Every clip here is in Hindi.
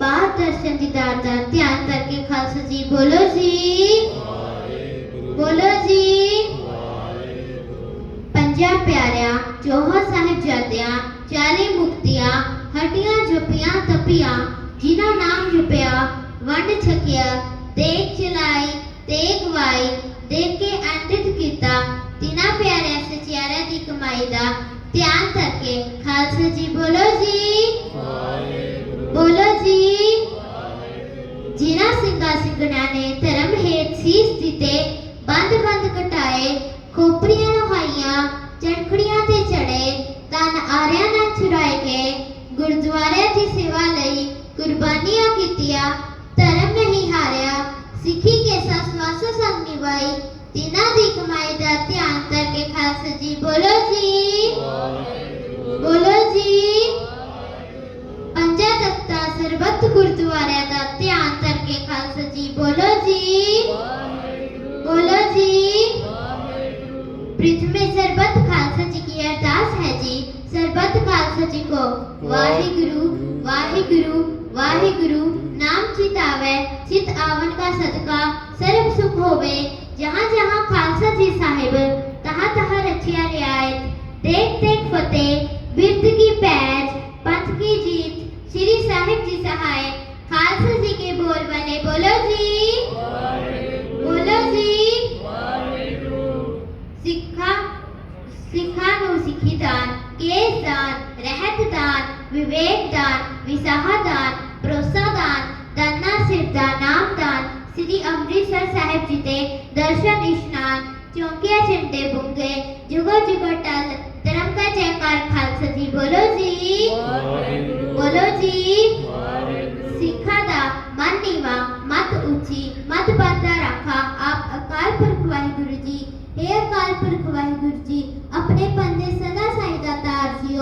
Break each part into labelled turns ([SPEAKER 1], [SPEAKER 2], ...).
[SPEAKER 1] ਬਾਹਰ ਦਰਸ਼ਨ ਦੀਦਾਰ ਦਾ ਧਿਆਨ ਕਰਕੇ ਖਾਲਸਾ ਜੀ ਬੋਲੋ ਜੀ। ਬੋਲੋ ਜੀ। ਪੰਜਾਂ ਪਿਆਰਿਆਂ ਚੌਹਾਂ ਸਾਹਿਬਜ਼ਾਦਿਆਂ ਚਾਲੀ ਮੁਕਤੀਆਂ ਹੱਡੀਆਂ ਜੁਪੀਆਂ ਤਪੀਆਂ ਜਿਨ੍ਹਾਂ ਨਾਮ ਜੁਪਿਆ ਵੰਡ ਛਕਿਆ ਦੇਖ ਚਲਾਈ ਤੇਗ ਵਾਈ ਦੇਖ ਕੇ ਅੰਡਿਤ ਕੀਤਾ ਤਿਨਾਂ ਪਿਆਰਿਆਂ ਸਚਿਆਰਿਆਂ ਦੀ ਕਮਾਈ ਦਾ ਧਿਆਨ ਕਰਕੇ ਖਾਲਸਾ ਜੀ ਬੋਲੋ ਜੀ। गुरुद्वाऱ्याची सेवा लई कुर्बानिया कितिया धर्म नाही हार्या सिखी केसा निभाई तिना दिख माई जाती अंतर के खास जी बोलो जी। बोलो जी। पंचातत्ता सर्वत गुरुद्वारा जाती अंतर के खास जी बोलो जी। बोलो जी। पृथ्वी सर्वत खालसा जी की अरदास है जी। जी को वाहिगुरु वाहिगुरु वाहिगुरु नाम चितावे चित आवन का सदका सर्व सुख होवे जहाँ जहाँ खालसा जी साहिब तहाँ तहाँ रखिया रियायत देख देख फतेह बिरद की पैज पंथ की जीत श्री साहिब जी सहाय खालसा जी के बोल बने बोलो जी बोलो जी सिखा सिखा नु सिखी दान के दान रहतदान विवेकदान विसाहदान प्रोत्साहदान दन्ना सिरदान नामदान श्री अमृतसर साहिब जी के दर्शन स्नान चौकिया चिंटे बुंगे जुगो जुगो टल धर्म का जयकार खालसा जी बोलो जी। बोलो जी। सिखा दा मन नीवा मत ऊँची मत बाधा रखा आप अकाल पुरख वाहिगुरु जी। हे अकाल पुरख वाहिगुरु जी अपने पंदे सदा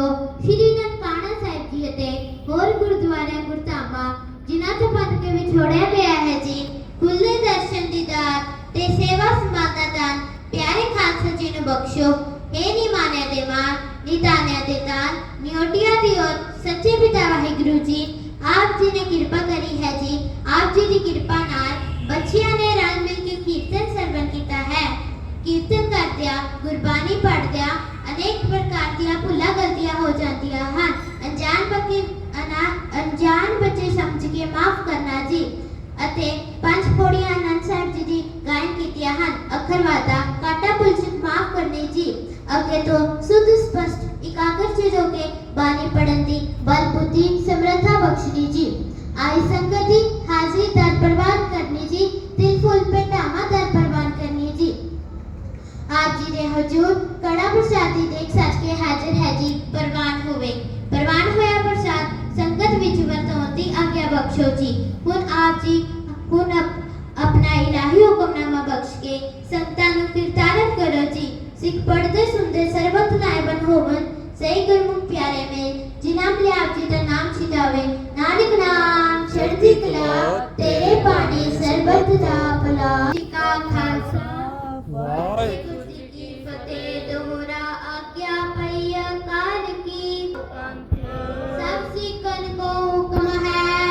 [SPEAKER 1] ਸ਼੍ਰੀ ਨਨਕਾਣਾ ਸਾਹਿਬ ਜੀ ਅਤੇ ਹੋਰ ਗੁਰਦੁਆਰਿਆਂ ਗੁਰਧਾਮਾਂ ਜਿਨ੍ਹਾਂ ਤੋਂ ਪਦ ਕੇ ਵਿਛੋੜਿਆ ਗਿਆ ਹੈ ਜੀ ਖੁੱਲੇ ਦਰਸ਼ਨ ਦੀਦਾਰ ਤੇ ਸੇਵਾ ਸਮਾਦਾ ਦਾਨ ਪਿਆਰੇ ਖਾਲਸਾ ਜੀ ਨੂੰ ਬਖਸ਼ੋ हे ਨਿਮਾਨਿਆ ਦੇ ਮਾਨ ਨਿਤਾਨਿਆ ਦੇ ਦਾਨ ਨਿਉਟਿਆ ਦੀ ਔਰ ਸੱਚੇ ਪਿਤਾ ਵਾਹਿਗੁਰੂ ਜੀ ਆਪ ਜੀ ਨੇ ਕਿਰਪਾ ਕਰੀ ਹੈ ਜੀ ਆਪ ਜੀ ਦੀ ਕਿਰਪਾ ਨਾਲ ਬੱਚਿਆਂ ਨੇ ਰਲ ਮਿਲ ਕੇ ਕੀਰਤਨ ਸਰਵਨ ਕੀਤਾ ਹੈ ਕੀਰਤਨ ਕਰਦਿਆਂ ਗੁਰਬਾਣੀ ਪੜ੍ਹਦਿਆਂ ਅਨੇਕ ਪ੍ਰਕਾਰ ਦੀਆਂ ਭੁੱਲਾਂ ਗਲਤੀਆਂ ਹੋ ਜਾਂਦੀਆਂ ਹਨ ਅਣਜਾਣ ਬੱਚੇ ਅਨਾ- ਅਣਜਾਣ ਬੱਚੇ ਸਮਝ ਕੇ ਮਾਫ ਕਰਨਾ ਜੀ ਅਤੇ ਪੰਜ ਪੌੜੀਆਂ ਆਨੰਦ ਸਾਹਿਬ ਜੀ ਦੀ ਗਾਇਨ ਕੀਤੀਆਂ ਹਨ ਅੱਖਰ ਵਾਦਾ ਕਾਟਾ ਪੁਲਸਿਤ ਮਾਫ ਕਰਨੀ ਜੀ ਅੱਗੇ ਤੋਂ ਸੁਧ ਸਪਸ਼ਟ ਇਕਾਗਰ ਚਿਰ ਹੋ ਕੇ ਬਾਣੀ संतानु કીર્તાનત करो जी सिख पढ़ते सुनते सर्वत्र नायबन होवन सही कर मुख प्यारे में जिनाम ले आप जी का नाम छितावे नानक नाम चढ़ती कला तेरे पाने सर्वत दा
[SPEAKER 2] भला
[SPEAKER 1] टिका खा